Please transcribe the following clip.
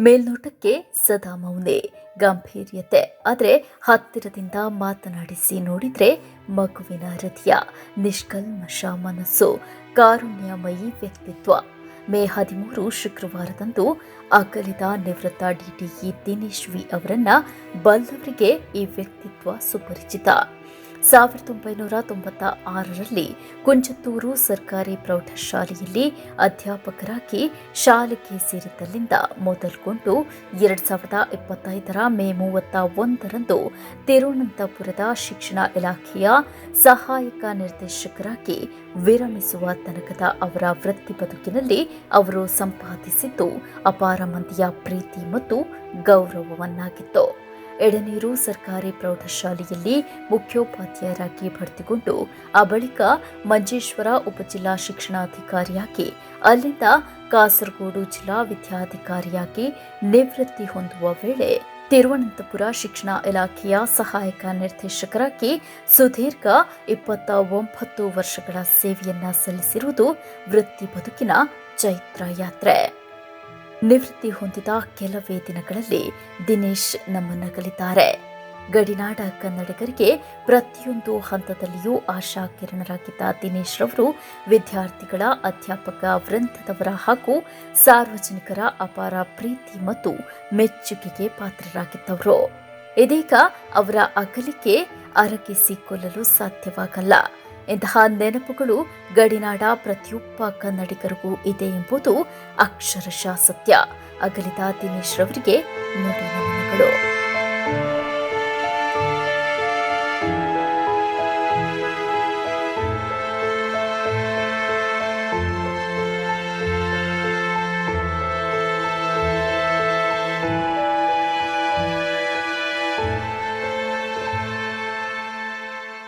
ಮೇಲ್ನೋಟಕ್ಕೆ ಸದಾ ಮೌನೆ. ಗಂಭೀರ್ಯತೆ ಆದರೆ ಹತ್ತಿರದಿಂದ ಮಾತನಾಡಿಸಿ ನೋಡಿದರೆ ಮಗುವಿನ ಹೃದಯ, ನಿಷ್ಕಲ್ಮಶ ಮನಸ್ಸು, ಕಾರುಣ್ಯಮಯಿ ವ್ಯಕ್ತಿತ್ವ. ಮೇ ಹದಿಮೂರು ಶುಕ್ರವಾರದಂದು ಅಗಲಿದ ನಿವೃತ್ತ ಡಿಟಿಇ ದಿನೇಶ್ ವಿ ಅವರನ್ನ ಬಲ್ಲವರಿಗೆ ಈ ವ್ಯಕ್ತಿತ್ವ ಸುಪರಿಚಿತ. ಸಾವಿರದ ಒಂಬೈನೂರ ತೊಂಬತ್ತ ಆರರಲ್ಲಿ ಕುಂಚತ್ತೂರು ಸರ್ಕಾರಿ ಪ್ರೌಢಶಾಲೆಯಲ್ಲಿ ಅಧ್ಯಾಪಕರಾಗಿ ಶಾಲೆಗೆ ಸೇರಿದ್ದಲ್ಲಿಂದ ಮೊದಲುಗೊಂಡು ಎರಡು ಸಾವಿರದ ಇಪ್ಪತ್ತೈದರ ಮೇ ಮೂವತ್ತ ಒಂದರಂದು ತಿರುವನಂತಪುರದ ಶಿಕ್ಷಣ ಇಲಾಖೆಯ ಸಹಾಯಕ ನಿರ್ದೇಶಕರಾಗಿ ವಿರಮಿಸುವ ತನಕದ ಅವರ ವೃತ್ತಿ ಬದುಕಿನಲ್ಲಿ ಅವರು ಸಂಪಾದಿಸಿದ್ದು ಅಪಾರ ಮಂದಿಯ ಪ್ರೀತಿ ಮತ್ತು ಗೌರವವನ್ನಾಗಿತ್ತು. ಎಡನೀರು ಸರ್ಕಾರಿ ಪ್ರೌಢಶಾಲೆಯಲ್ಲಿ ಮುಖ್ಯೋಪಾಧ್ಯಾಯರಾಗಿ ಭರ್ತಿಗೊಂಡು, ಆ ಬಳಿಕ ಮಂಜೇಶ್ವರ ಉಪಜಿಲ್ಲಾ ಶಿಕ್ಷಣಾಧಿಕಾರಿಯಾಗಿ, ಅಲ್ಲಿಂದ ಕಾಸರಗೋಡು ಜಿಲ್ಲಾ ವಿದ್ಯಾಧಿಕಾರಿಯಾಗಿ ನಿವೃತ್ತಿ ಹೊಂದುವ ವೇಳೆ ತಿರುವನಂತಪುರ ಶಿಕ್ಷಣ ಇಲಾಖೆಯ ಸಹಾಯಕ ನಿರ್ದೇಶಕರಾಗಿ ಸುದೀರ್ಘ ಇಪ್ಪತ್ತ ಒಂಬತ್ತು ವರ್ಷಗಳ ಸೇವೆಯನ್ನ ಸಲ್ಲಿಸಿರುವುದು ವೃತ್ತಿ ಬದುಕಿನ ಚೈತ್ರ ಯಾತ್ರೆ. ನಿವೃತ್ತಿ ಹೊಂದಿದ ಕೆಲವೇ ದಿನಗಳಲ್ಲಿ ದಿನೇಶ್ ನಮ್ಮನ್ನಗಲಿದ್ದಾರೆ. ಗಡಿನಾಡ ಕನ್ನಡಿಗರಿಗೆ ಪ್ರತಿಯೊಂದು ಹಂತದಲ್ಲಿಯೂ ಆಶಾ ಕಿರಣರಾಗಿದ್ದ ದಿನೇಶ್ ರವರು ವಿದ್ಯಾರ್ಥಿಗಳ, ಅಧ್ಯಾಪಕ ವೃಂದದವರ ಹಾಗೂ ಸಾರ್ವಜನಿಕರ ಅಪಾರ ಪ್ರೀತಿ ಮತ್ತು ಮೆಚ್ಚುಗೆಗೆ ಪಾತ್ರರಾಗಿದ್ದವರು. ಇದೀಗ ಅವರ ಅಗಲಿಕೆ ಅರಗಿಸಿಕೊಳ್ಳಲು ಸಾಧ್ಯವಾಗಲ್ಲ. ಇಂತಹ ನೆನಪುಗಳು ಗಡಿನಾಡ ಪ್ರತಿಯೊಬ್ಬ ಕನ್ನಡಿಗರಿಗೂ ಇದೆ ಎಂಬುದು ಅಕ್ಷರಶಃ ಸತ್ಯ. ಅಗಲಿದ ದಿನೇಶ್ ರವರಿಗೆ ನುಡಿ ನಮನಗಳು.